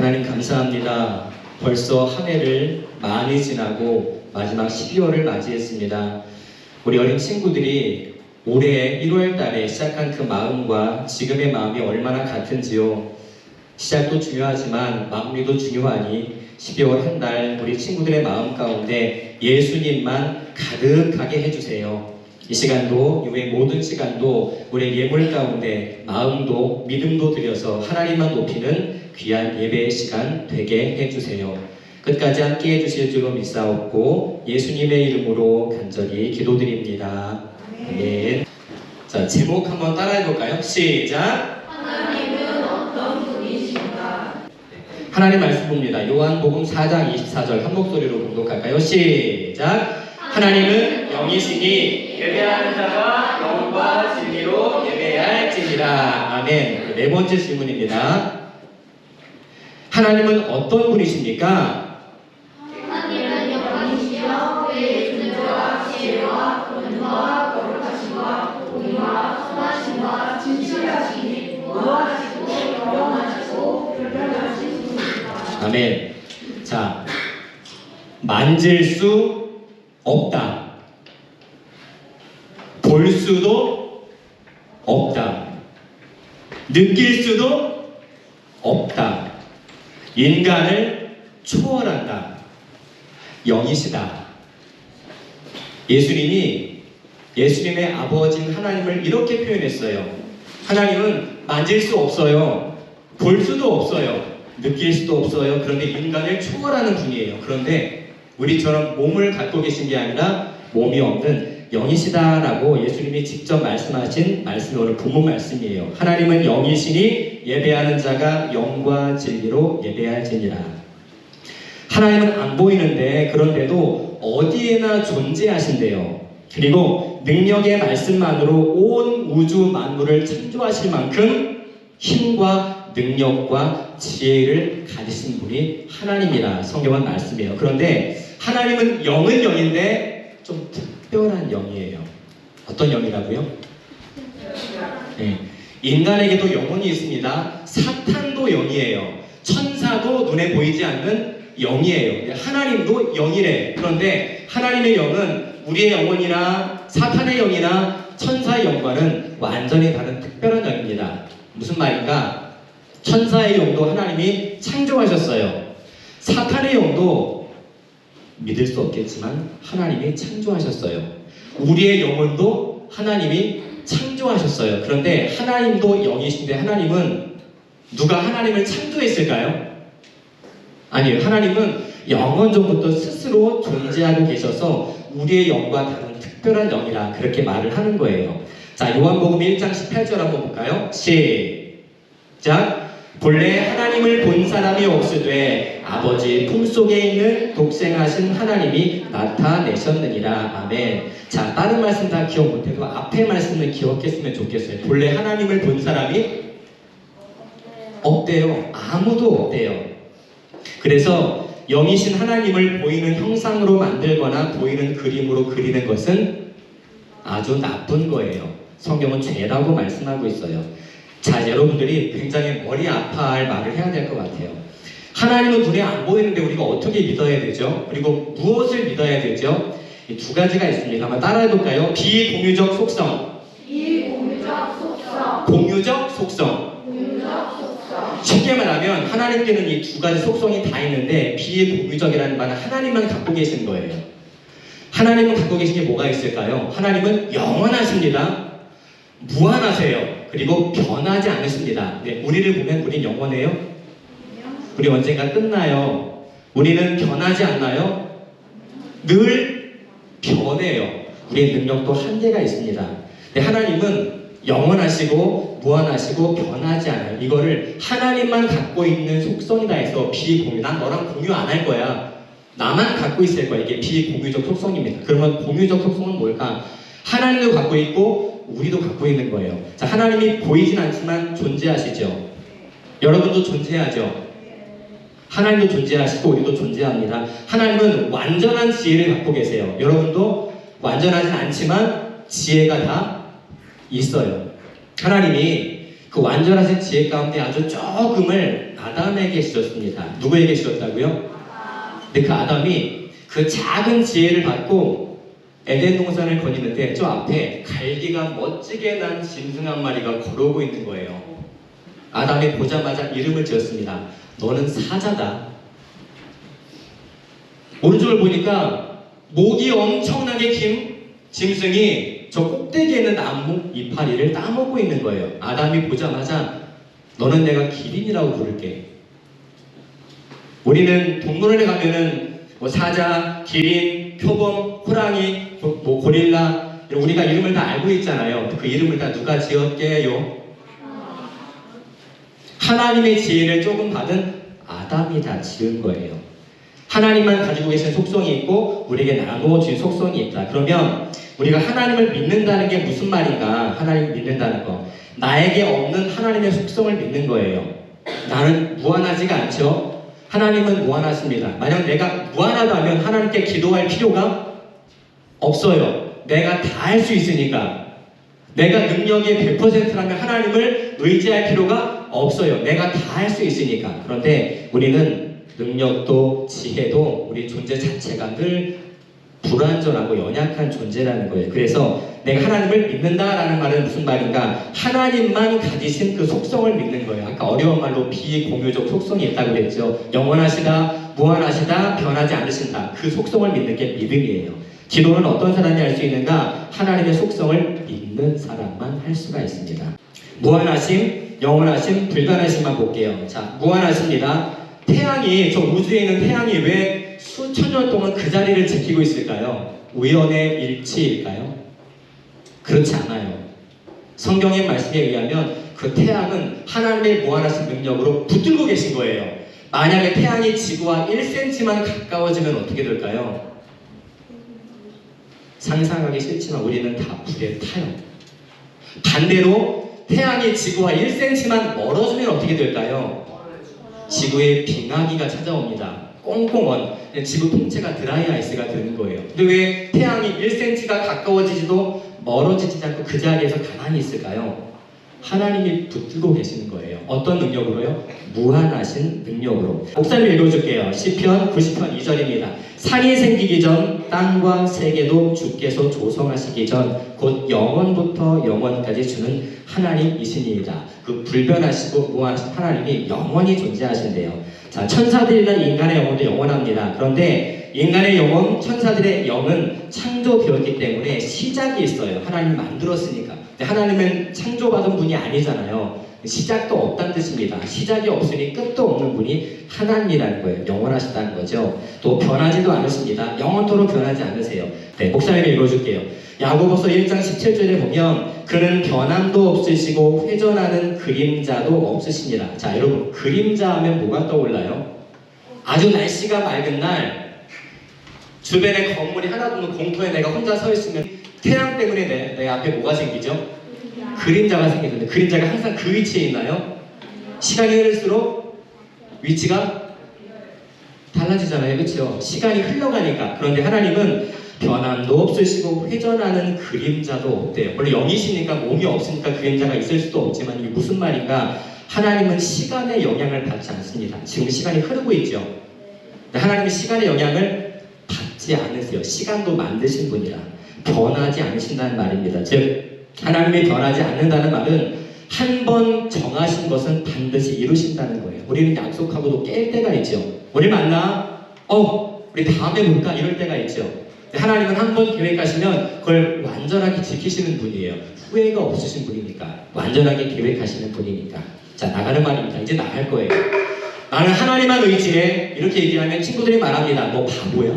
하나님 감사합니다. 벌써 한 해를 많이 지나고 마지막 12월을 맞이했습니다. 우리 어린 친구들이 올해 1월 달에 시작한 그 마음과 지금의 마음이 얼마나 같은지요. 시작도 중요하지만 마무리도 중요하니 12월 한 달 우리 친구들의 마음 가운데 예수님만 가득하게 해주세요. 이 시간도 이후의 모든 시간도 우리 예물 가운데 마음도 믿음도 들여서 하나님만 높이는 귀한 예배의 시간 되게 해주세요. 끝까지 함께 해주실 줄로 믿사옵고 예수님의 이름으로 간절히 기도드립니다. 아멘. 자 제목 한번 따라 해볼까요? 시작. 하나님은 어떤 분이신가? 하나님 말씀 봅니다. 요한복음 4장 24절 한 목소리로 공독할까요? 시작. 하나님은 영이시니 예배하는 자가 영과 진리로 예배할지니라. 아멘. 네 번째 질문입니다. 하나님은 어떤 분이십니까? 아멘. 자, 만질 수 없다. 볼 수도 없다. 느낄 수도 없다. 인간을 초월한다. 영이시다. 예수님이 예수님의 아버지인 하나님을 이렇게 표현했어요. 하나님은 만질 수 없어요. 볼 수도 없어요. 느낄 수도 없어요. 그런데 인간을 초월하는 분이에요. 그런데 우리처럼 몸을 갖고 계신 게 아니라 몸이 없는 영이시다라고 예수님이 직접 말씀하신 말씀이 오늘 부모 말씀이에요. 하나님은 영이시니 예배하는 자가 영과 진리로 예배할지니라. 하나님은 안 보이는데 그런데도 어디에나 존재하신대요. 그리고 능력의 말씀만으로 온 우주 만물을 창조하실 만큼 힘과 능력과 지혜를 가지신 분이 하나님이라 성경은 말씀이에요. 그런데 하나님은 영은 영인데 좀 특별한 영이에요. 어떤 영이라고요? 네. 인간에게도 영혼이 있습니다. 사탄도 영이에요. 천사도 눈에 보이지 않는 영이에요. 근데 하나님도 영이래. 그런데 하나님의 영은 우리의 영혼이나 사탄의 영이나 천사의 영과는 완전히 다른 특별한 영입니다. 무슨 말인가? 천사의 영도 하나님이 창조하셨어요. 사탄의 영도 믿을 수 없겠지만 하나님이 창조하셨어요. 우리의 영혼도 하나님이 창조하셨어요. 그런데 하나님도 영이신데 하나님은 누가 하나님을 창조했을까요? 아니에요. 하나님은 영원 전부터 스스로 존재하고 계셔서 우리의 영과 다른 특별한 영이라 그렇게 말을 하는 거예요. 자, 요한복음 1장 18절 한번 볼까요? 시작. 본래 하나님을 본 사람이 없으되 아버지 품속에 있는 독생하신 하나님이 나타내셨느니라. 아멘. 자, 다른 말씀 다 기억 못해도 앞에 말씀을 기억했으면 좋겠어요. 본래 하나님을 본 사람이 없대요. 아무도 없대요. 그래서 영이신 하나님을 보이는 형상으로 만들거나 보이는 그림으로 그리는 것은 아주 나쁜 거예요. 성경은 죄라고 말씀하고 있어요. 자, 여러분들이 굉장히 머리 아파할 말을 해야 될 것 같아요. 하나님은 눈에 안 보이는데 우리가 어떻게 믿어야 되죠? 그리고 무엇을 믿어야 되죠? 이 두 가지가 있습니다. 한번 따라해 볼까요? 비공유적 속성, 비공유적 속성, 공유적 속성. 공유적 속성, 쉽게 말하면 하나님께는 이 두 가지 속성이 다 있는데 비공유적이라는 말은 하나님만 갖고 계신 거예요. 하나님은 갖고 계신 게 뭐가 있을까요? 하나님은 영원하십니다. 무한하세요. 그리고 변하지 않으십니다. 네, 우리를 보면 우린 영원해요? 우리 언젠가 끝나요. 우리는 변하지 않나요? 늘 변해요. 우리의 능력도 한계가 있습니다. 근데 하나님은 영원하시고 무한하시고 변하지 않아요. 이거를 하나님만 갖고 있는 속성이다 해서 비공유. 난 너랑 공유 안 할 거야. 나만 갖고 있을 거야. 이게 비공유적 속성입니다. 그러면 공유적 속성은 뭘까? 하나님도 갖고 있 고 우리도 갖고 있는 거예요. 자, 하나님이 보이진 않지만 존재하시죠. 여러분도 존재하죠. 하나님도 존재하시고 우리도 존재합니다. 하나님은 완전한 지혜를 갖고 계세요. 여러분도 완전하진 않지만 지혜가 다 있어요. 하나님이 그 완전하신 지혜 가운데 아주 조금을 아담에게 주셨습니다. 누구에게 주셨다고요? 근데 그 아담이 그 작은 지혜를 받고 에덴 동산을 거니는데 저 앞에 갈기가 멋지게 난 짐승 한 마리가 걸어오고 있는 거예요. 아담이 보자마자 이름을 지었습니다. 너는 사자다. 오른쪽을 보니까 목이 엄청나게 긴 짐승이 저 꼭대기에 있는 나무 이파리를 따먹고 있는 거예요. 아담이 보자마자 너는 내가 기린이라고 부를게. 우리는 동물원에 가면은 뭐 사자, 기린, 표범, 호랑이, 고- 뭐 고릴라 우리가 이름을 다 알고 있잖아요. 그 이름을 다 누가 지었게요? 하나님의 지혜를 조금 받은 아담이 다 지은 거예요. 하나님만 가지고 계신 속성이 있고 우리에게 나누어 준 속성이 있다. 그러면 우리가 하나님을 믿는다는 게 무슨 말인가? 하나님 믿는다는 거. 나에게 없는 하나님의 속성을 믿는 거예요. 나는 무한하지가 않죠. 하나님은 무한하십니다. 만약 내가 무한하다면 하나님께 기도할 필요가 없어요. 내가 다 할 수 있으니까. 내가 능력의 100%라면 하나님을 의지할 필요가 없어요. 내가 다 할 수 있으니까. 그런데 우리는 능력도 지혜도 우리 존재 자체가 늘 불완전하고 연약한 존재라는 거예요. 그래서 내가 하나님을 믿는다라는 말은 무슨 말인가? 하나님만 가지신 그 속성을 믿는 거예요. 아까 어려운 말로 비공유적 속성이 있다고 그랬죠. 영원하시다, 무한하시다, 변하지 않으신다. 그 속성을 믿는 게 믿음이에요. 기도는 어떤 사람이 할 수 있는가? 하나님의 속성을 믿는 사람만 할 수가 있습니다. 무한하심, 영원하심, 불변하심만 볼게요. 자, 무한하십니다. 태양이, 저 우주에 있는 태양이 왜 수천 년 동안 그 자리를 지키고 있을까요? 우연의 일치일까요? 그렇지 않아요. 성경의 말씀에 의하면 그 태양은 하나님의 무한하신 능력으로 붙들고 계신 거예요. 만약에 태양이 지구와 1cm만 가까워지면 어떻게 될까요? 상상하기 싫지만 우리는 다 불에 타요. 반대로 태양이 지구와 1cm만 멀어지면 어떻게 될까요? 지구에 빙하기가 찾아옵니다. 꽁꽁원 지구 통째가 드라이 아이스가 되는 거예요. 근데 왜 태양이 1cm가 가까워지지도 멀어지지 않고 그 자리에서 가만히 있을까요? 하나님이 붙들고 계시는 거예요. 어떤 능력으로요? 무한하신 능력으로. 목사님 읽어줄게요. 시편 90편 2절입니다. 산이 생기기 전 땅과 세계도 주께서 조성하시기 전 곧 영원부터 영원까지 주는 하나님이시니이다. 그 불변하시고 무한하신 하나님이 영원히 존재하신대요. 자, 천사들이나 인간의 영혼도 영원합니다. 그런데 인간의 영혼, 천사들의 영은 창조되었기 때문에 시작이 있어요. 하나님 만들었으니까. 하나님은 창조받은 분이 아니잖아요. 시작도 없다는 뜻입니다. 시작이 없으니 끝도 없는 분이 하나님이라는 거예요. 영원하시다는 거죠. 또 변하지도 않으십니다. 영원토록 변하지 않으세요. 네, 목사님 읽어줄게요. 야고보서 1장 17절에 보면 그는 변함도 없으시고 회전하는 그림자도 없으십니다. 자, 여러분 그림자 하면 뭐가 떠올라요? 아주 날씨가 맑은 날 주변에 건물이 하나도 없는 공터에 내가 혼자 서 있으면 태양 때문에 내, 내 앞에 뭐가 생기죠? 그림자가 생기는데 그림자가 항상 그 위치에 있나요? 시간이 흐를수록 위치가 달라지잖아요. 그렇죠? 시간이 흘러가니까. 그런데 하나님은 변함도 없으시고 회전하는 그림자도 없대요. 원래 영이시니까 몸이 없으니까 그림자가 있을 수도 없지만 이게 무슨 말인가? 하나님은 시간의 영향을 받지 않습니다. 지금 시간이 흐르고 있죠. 근데 하나님은 시간의 영향을 받지 않으세요. 시간도 만드신 분이라 변하지 않으신다는 말입니다. 즉 하나님이 변하지 않는다는 말은 한 번 정하신 것은 반드시 이루신다는 거예요. 우리는 약속하고도 깰 때가 있죠. 우리 만나? 어, 우리 다음에 볼까? 이럴 때가 있죠. 근데 하나님은 한 번 계획하시면 그걸 완전하게 지키시는 분이에요. 후회가 없으신 분이니까. 완전하게 계획하시는 분이니까. 자, 나가는 말입니다. 이제 나갈 거예요. 나는 하나님만 의지해. 이렇게 얘기하면 친구들이 말합니다. 너 바보야?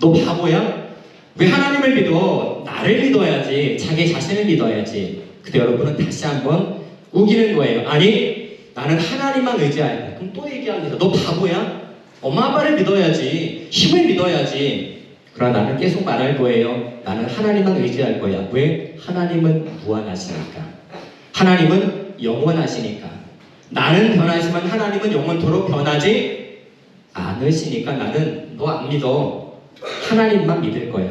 너 바보야? 왜 하나님을 믿어? 나를 믿어야지. 자기 자신을 믿어야지. 그때 여러분은 다시 한번 우기는 거예요. 아니, 나는 하나님만 의지해야 돼. 그럼 또 얘기합니다. 너 바보야? 엄마 아빠를 믿어야지. 힘을 믿어야지. 그러나 나는 계속 말할 거예요. 나는 하나님만 의지할 거야. 왜? 하나님은 무한하시니까. 하나님은 영원하시니까. 나는 변하지만 하나님은 영원토록 변하지 않으시니까 나는 너 안 믿어. 하나님만 믿을 거야.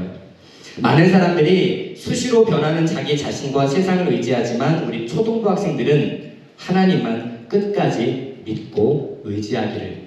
많은 사람들이 수시로 변하는 자기 자신과 세상을 의지하지만 우리 초등부 학생들은 하나님만 끝까지 믿고 의지하기를